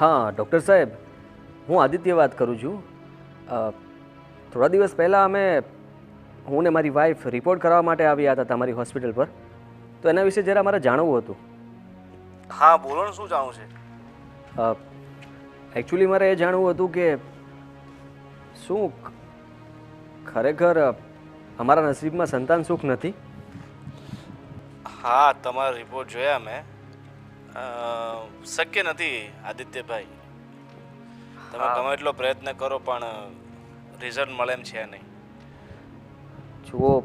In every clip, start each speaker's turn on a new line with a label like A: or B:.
A: હા ડૉક્ટર સાહેબ હું આદિત્ય વાત કરું છું. થોડા દિવસ પહેલાં અમે હું ને મારી વાઈફ રિપોર્ટ કરવા માટે આવ્યા હતા તમારી હોસ્પિટલ પર. તો એના વિશે જરા મારે જાણવું હતું.
B: હા બોલો ને શું જાણવું છે?
A: એકચ્યુઅલી મારે એ જાણવું હતું કે શું ખરેખર અમારા નસીબમાં સંતાન સુખ નથી?
B: હા તમારા રિપોર્ટ જોયા મેં શક્ય નથી આદિત્યભાઈ. તમે. ગમે એટલો પ્રયત્ન કરો પણ રિઝલ્ટ મળે એમ છે નહીં.
A: જુઓ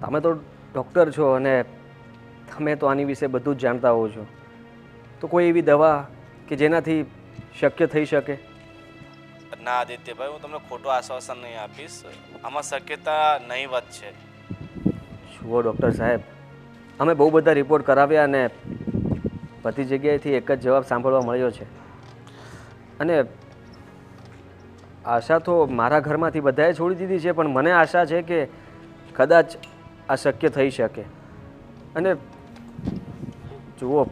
A: તમે તો ડૉક્ટર છો અને તમે તો આની વિશે બધું જ જાણતા હો છો. તો કોઈ એવી દવા કે જેનાથી શક્ય થઈ શકે?
B: ના આદિત્યભાઈ હું તમને ખોટું આશ્વાસન નહીં આપીશ. આમાં શક્યતા નહીવત છે
A: જુઓ ડૉક્ટર સાહેબ અમે બહુ બધા રિપોર્ટ કરાવ્યા અને બધી જગ્યાએથી એક જ જવાબ સાંભળવા મળ્યો છે. અને આશા તો મારા ઘરમાંથી બધાએ છોડી દીધી છે, પણ મને આશા છે કે કદાચ આ શક્ય થઈ શકે. અને જુઓ,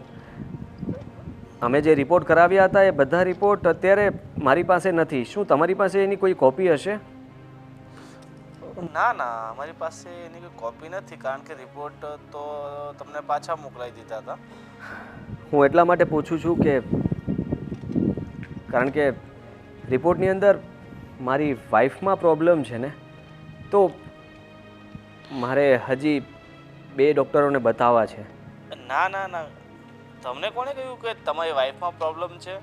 A: અમે જે રિપોર્ટ કરાવ્યા હતા એ બધા રિપોર્ટ અત્યારે મારી પાસે નથી. શું તમારી પાસે એની કોઈ કોપી હશે?
B: ના ના, અમારી પાસે એની કોઈ કોપી નથી, કારણ કે રિપોર્ટ તો તમને પાછા મોકલાવી દીધા હતા.
A: હું એટલા માટે પૂછું છું કે કારણ કે રિપોર્ટની અંદર મારી વાઈફમાં પ્રોબ્લેમ છે ને તો મારે હજી બે ડૉક્ટરોને બતાવવા છે.
B: ના ના ના. તમને કોણે કહ્યું કે તમારી વાઈફમાં પ્રોબ્લેમ છે?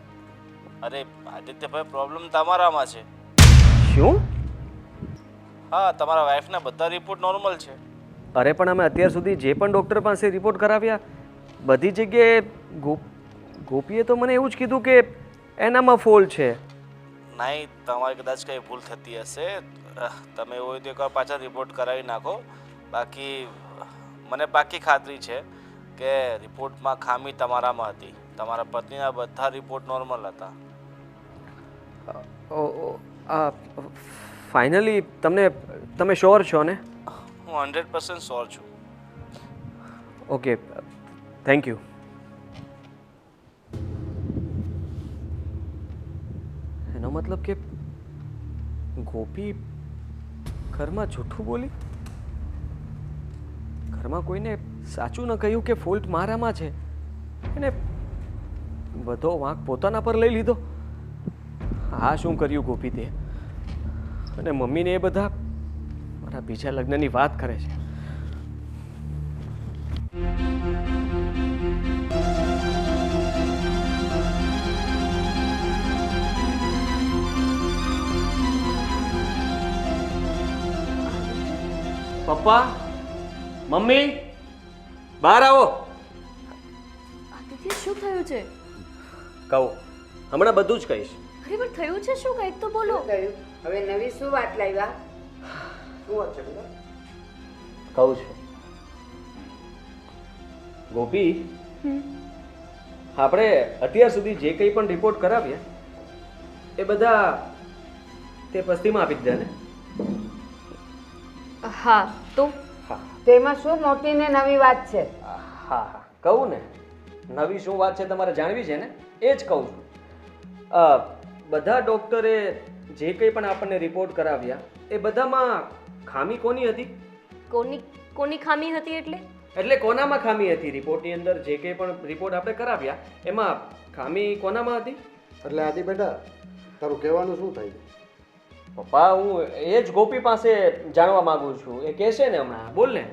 B: અરે આદિત્યભાઈ પ્રોબ્લેમ તમારામાં છે.
A: શું?
B: હા તમારા વાઈફના બધા રિપોર્ટ નોર્મલ છે.
A: અરે પણ અમે અત્યાર સુધી જે પણ ડૉક્ટર પાસે રિપોર્ટ કરાવ્યા બધી જગ્યાએ ગોપ ગોપીએ તો મને એવું જ કીધું કે એનામાં ફોલ છે.
B: નહીં તમારી કદાચ કંઈ ભૂલ થતી હશે. તમે એવું હોય તો એકવાર પાછા રિપોર્ટ કરાવી નાખો. બાકી મને પાકી ખાતરી છે કે રિપોર્ટમાં ખામી તમારામાં હતી. તમારા પત્નીના બધા રિપોર્ટ નોર્મલ હતા.
A: ફાઇનલી તમને તમે શ્યોર છો ને?
B: હું હંડ્રેડ પર્સન્ટ શ્યોર છું.
A: ઓકે થેન્ક યુ મતલબ કે ગોપી ઘરમાં જૂઠું બોલી? ઘરમાં કોઈને સાચું ન કહ્યું કે ફોલ્ટ મારામાં છે? એને બધો વાંક પોતાના પર લઈ લીધો? આ શું કર્યું ગોપી તે? અને મમ્મીને એ બધા મારા બીજા લગ્નની વાત કરે છે. પપ્પા મમ્મી બહાર આવો.
C: આદિત્ય શું થયું છે?
A: કહું હમણાં બધું જ કહીશ.
C: અરે પણ થયું છે શું? કંઈક તો બોલો.
D: થયું? હવે નવી શું વાત લાવ્યા?
A: કહું છું. ગોપી આપણે અત્યાર સુધી જે કંઈ પણ રિપોર્ટ કરાવ્યા એ બધા તે પસ્તીમાં આપી દીધા ને?
C: હા તો?
A: હા.
D: તેમાં શું મોટી ને નવી વાત છે?
A: હા હા કહું ને નવી શું વાત છે તમારે જાણવી છે ને? એ જ કહું છું. બધા ડૉક્ટરે જે કંઈ પણ આપણને રિપોર્ટ કરાવ્યા એ બધામાં ખામી કોની હતી?
C: કોની કોની ખામી હતી એટલે?
A: એટલે કોનામાં ખામી હતી? રિપોર્ટની અંદર જે કંઈ પણ રિપોર્ટ આપણે કરાવ્યા એમાં ખામી કોનામાં હતી?
E: એટલે આદિ બેટા તારું કહેવાનું શું થાય? છે
A: પપ્પા હું એ જ ગોપી પાસે જાણવા માંગુ છું. એ કહેશે ને હમણાં. બોલ ને.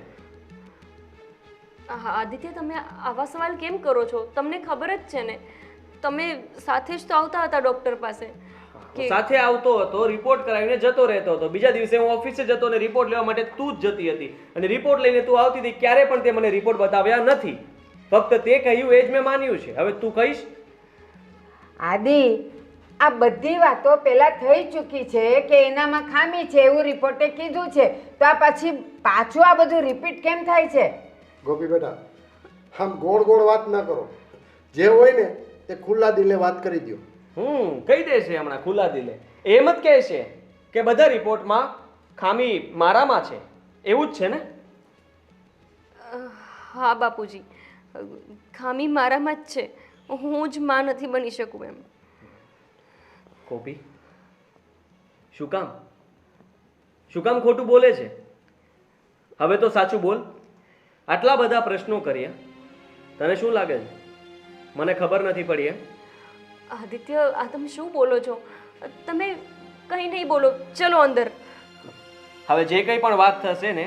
C: હા આદિત્ય તમે આવા સવાલ કેમ કરો છો? તમને ખબર જ છે ને. તમે સાથે જ તો આવતા હતા ડૉક્ટર પાસે.
A: સાથે આવતો હતો રિપોર્ટ કરાવીને જતો રહેતો હતો. બીજા દિવસે હું ઓફિસે જતો અને રિપોર્ટ લેવા માટે તું જ જતી હતી. અને રિપોર્ટ લઈને તું આવતી હતી ક્યારે પણ તે મને રિપોર્ટ બતાવ્યા નથી. ફક્ત તે કહ્યું એ જ મેં માન્યું છે. હવે તું કહીશ?
D: આદિ આ બધી વાતો પહેલાં થઈ ચૂકી છે કે એનામાં ખામી છે એવું રિપોર્ટે કીધું છે. તો આ પછી પાછું આ બધું રિપીટ કેમ થાય છે?
E: ગોપી બેટા આમ ગોળ ગોળ વાત ના કરો. જે હોય ને તે ખુલ્લા દિલે વાત કરી દો
A: હમ કહી દે છે હમણાં ખુલ્લા દિલે. એમ જ કહે છે કે બધા રિપોર્ટમાં ખામી મારામાં છે. એવું જ છે ને?
C: હા બાપુજી. ખામી મારામાં જ છે. હું જ માં નથી બની શકું એમ.
A: કોપી? શું કામ? શું કામ ખોટું બોલે છે? હવે તો સાચું બોલ. આટલા બધા પ્રશ્નો કર્યા તને શું લાગે છે? મને ખબર નથી પડી એમ.
C: આદિત્ય આ તમે શું બોલો છો? તમે કંઈ નહીં બોલો. ચલો અંદર.
A: હવે જે કંઈ પણ વાત થશે ને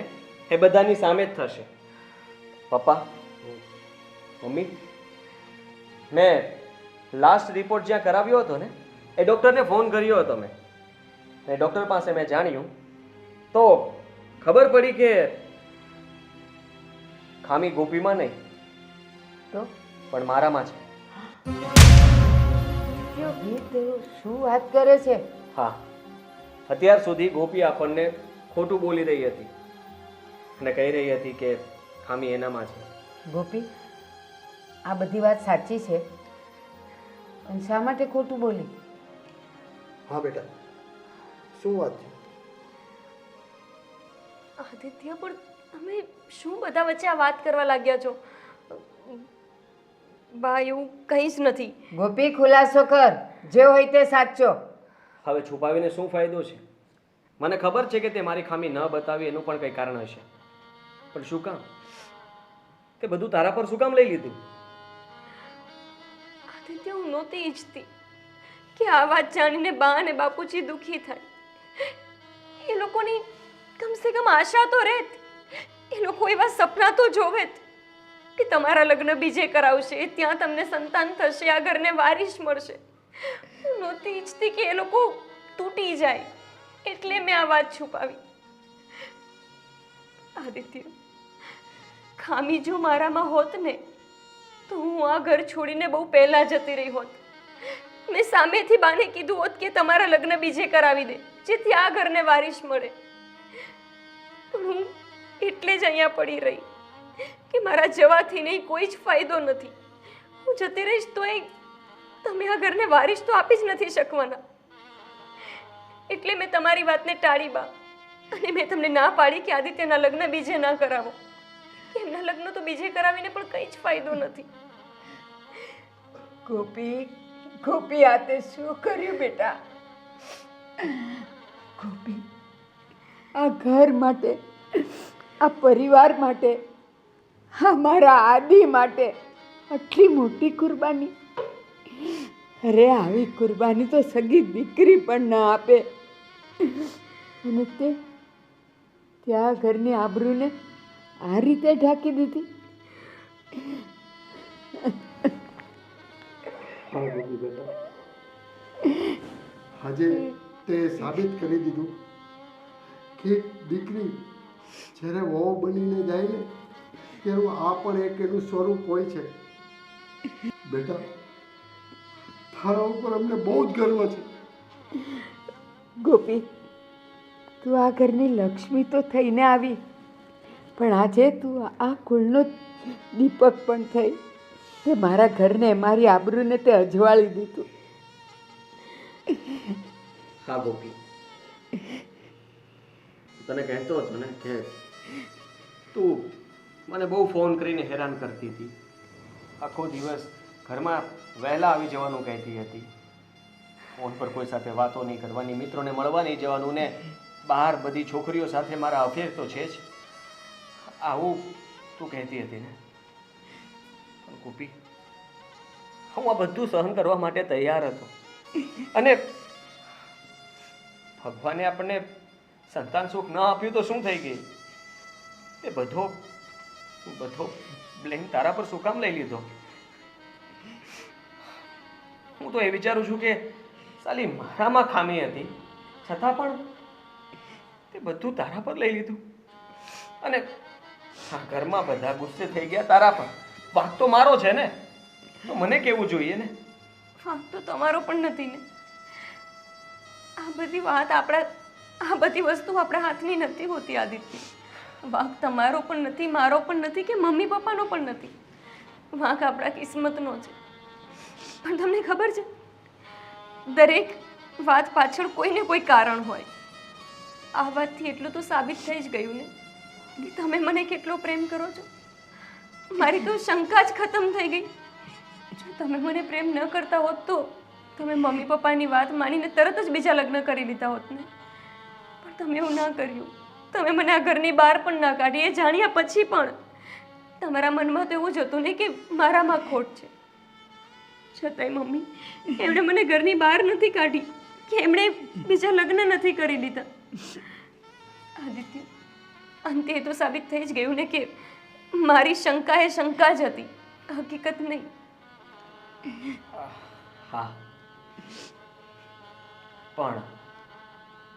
A: એ બધાની સામે જ થશે. પપ્પા મમ્મી મેં લાસ્ટ રિપોર્ટ જ્યાં કરાવ્યો હતો ને એ ડૉક્ટરને ફોન કર્યો હતો મેં. ડૉક્ટર પાસે મેં જાણ્યું. તો ખબર પડી કે ખામી ગોપીમાં નહીં.
D: તો?
A: પણ મારામાં છે.
D: શું વાત કરે છે?
A: હા. અત્યાર સુધી ગોપી આપણને ખોટું બોલી રહી હતી. અને કહી રહી હતી કે ખામી એનામાં છે.
D: ગોપી આ બધી વાત સાચી છે. પણ શા માટે ખોટું બોલી?
E: હા બેટા. શું વાત છે?
C: આદિત્ય પણ તમે શું બધા વચ્ચે આ વાત કરવા લાગ્યા છો? બા એવું કંઈ જ નથી.
D: ગોપી ખુલાસો કર. જે હોય તે સાચો.
A: હવે છુપાવીને શું ફાયદો છે? મને ખબર છે કે તે મારી ખામી ન બતાવી એનું પણ કંઈ કારણ હશે. પણ શું કામ? તે બધું તારા પર શું કામ લઈ લીધું?
C: આદિત્ય હું નહોતી ઈચ્છતી. કે આ વાત જાણીને બા અને બાપુજી દુઃખી થાય. એ લોકોની કમસે કમ આશા તો રહેત. એ લોકો એવા સપના તો જોવેત કે તમારા લગ્ન બીજે કરાવશે, ત્યાં તમને સંતાન થશે, આ ઘરને વારીશ મળશે. હું નહોતી ઈચ્છતી કે એ લોકો તૂટી જાય. એટલે મેં આ વાત છુપાવી. આદિત્ય, ખામી જો મારામાં હોત ને, તો હું આ ઘર છોડીને બહુ પહેલા જતી રહી હોત. મેં સામેથી બાને કીધું હોત કે તમારા લગ્ન બીજે કરાવી દે, જેથી આ ઘરને વારીશ મળે. પણ હું એટલે જ અહીંયા પડી રહી કે મારા જવાથી નહીં, કોઈ જ ફાયદો નથી. હું જતી રહીશ તો એ તમે આ ઘરને વારીશ તો આપી જ નથી શકવાના. એટલે મેં તમારી વાતને ટાળી, બા. અને મેં તમને ના પાડી કે આદિત્યના લગ્ન બીજે ના કરાવો. એમના લગ્ન તો બીજે કરાવીને પણ કંઈ જ ફાયદો નથી.
D: ગોપી ગોપી આ તે શું કર્યું બેટા? ગોપી, આ ઘર માટે, આ પરિવાર માટે આ મારા આદિ માટે આટલી મોટી કુરબાની? અરે, આવી કુરબાની તો સગી દીકરી પણ ના આપે. અને તે ત્યાં ઘરની આબરૂને આ રીતે ઢાંકી દીધી?
E: હા ગોપી બેટા આજે તે સાબિત કરી દીધું કે દીકરી જ્યારે વહુ બનીને જાય ને તેનું આ પણ એક એનું સ્વરૂપ હોય છે. બેટા, તારા ઉપર અમને બહુ જ ગર્વ છે.
D: ગોપી, તું આ ઘરની લક્ષ્મી તો થઈને આવી, પણ આજે તું આ કુળનો દીપક પણ થઈ. તે મારા ઘરને, મારી આબરૂને તે અજવાળી દીધું.
A: હા, ગોપી. તને કહેતો હતો ને કે તું મને બહુ ફોન કરીને હેરાન કરતી હતી. આખો દિવસ ઘરમાં વહેલા આવી જવાનું કહેતી હતી. ફોન પર કોઈ સાથે વાતો નહીં કરવાની, મિત્રોને મળવા નહીં જવાનું ને બહાર બધી છોકરીઓ સાથે મારા અફેર તો છે જ. આવું તું કહેતી હતી ને? પણ ગોપી હું આ બધું સહન કરવા માટે તૈયાર હતો. અને ભગવાને આપણને સંતાન સુખ ન આપ્યું તો શું થઈ ગયું? એ બધો બધો બ્લેમ તારા પર શું કામ લઈ લીધો? હું તો એ વિચારું છું કે સાલી મારામાં ખામી હતી. છતાં પણ તે બધું તારા પર લઈ લીધું. અને ઘરમાં બધા ગુસ્સે થઈ ગયા તારા પર. વાંક તો મારો છે ને. તો મને કેવું જોઈએ ને?
C: વાંક તો તમારો પણ નથી ને. આ બધી વાત આપણા આ બધી વસ્તુ આપણા હાથની નથી હોતી આદિત્ય. વાંક તમારો પણ નથી, મારો પણ નથી કે મમ્મી પપ્પાનો પણ નથી. વાંક આપણા કિસ્મતનો છે. પણ તમને ખબર છે? દરેક વાત પાછળ કોઈને કોઈ કારણ હોય. આ વાતથી એટલું તો સાબિત થઈ જ ગયું ને. કે તમે મને કેટલો પ્રેમ કરો છો? મારી તો શંકા જ ખતમ થઈ ગઈ. જો તમે મને પ્રેમ ન કરતા હોત તો, તમે મમ્મી પપ્પાની વાત માનીને તરત જ બીજા લગ્ન કરી લીધા હોત ને. પણ તમે એવું ના કર્યું. તમે મને આ ઘરની બહાર પણ ના કાઢી, એ જાણ્યા પછી પણ. તમારા મનમાં તો એવું જ હતું ને કે મારામાં ખોટ છે. છતાંય મમ્મી, એમણે મને ઘરની બહાર નથી કાઢી, કે એમણે બીજા લગ્ન નથી કરી લીધા આદિત્ય, અંતે એ તો સાબિત થઈ જ ગયું ને કે મારી શંકા એ શંકા જ હતી. હકીકત નહીં.
A: હા. પણ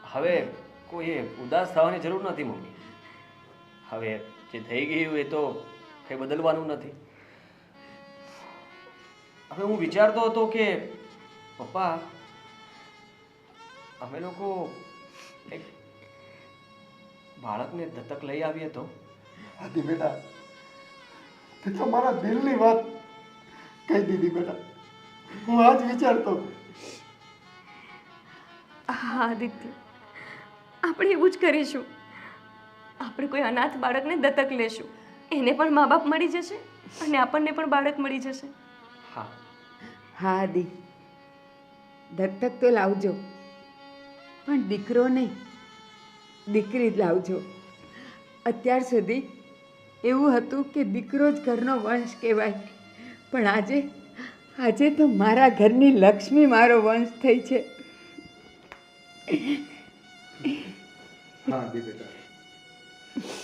A: હવે કોઈએ ઉદાસ થવાની જરૂર નથી મમ્મી. હવે જે થઈ ગયું એ તો કંઈ બદલવાનું નથી. હવે હું વિચારતો હતો કે પપ્પા અમે લોકો એક બાળકને દત્તક લઈ આવીએ તો?
E: બેટા. તે તો મારા દિલની વાત કહી દીધી બેટા હું આજ વિચારતો
C: હા આદિત્ય. આપણે એવું જ કરીશું. આપણે કોઈ અનાથ બાળકને દત્તક લેશું. એને પણ મા બાપ મળી જશે અને આપણને પણ બાળક મળી જશે.
A: હા.
D: હા દી દત્તક તો લાવજો. પણ દીકરો નહીં. દીકરી જ લાવજો. અત્યાર સુધી એવું હતું કે દીકરો જ ઘરનો વંશ કહેવાય. પણ આજે આજે તો મારા ઘરની લક્ષ્મી મારો વંશ થઈ છે.
E: હા બેટા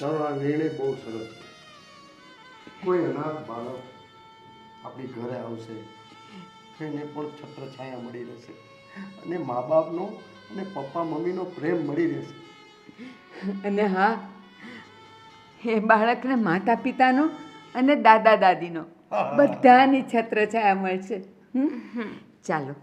E: તારો આ નિર્ણય બહુ સરસ છે. કોઈ અનાથ બાળક આપણી ઘરે આવશે એને પણ છત્રછાયા મળી રહેશે. અને મા બાપનો અને પપ્પા મમ્મીનો પ્રેમ મળી રહેશે.
D: અને હા એ બાળકને માતા પિતાનો અને દાદા દાદીનો બધાની છત્રછાયા મળશે. ચાલો.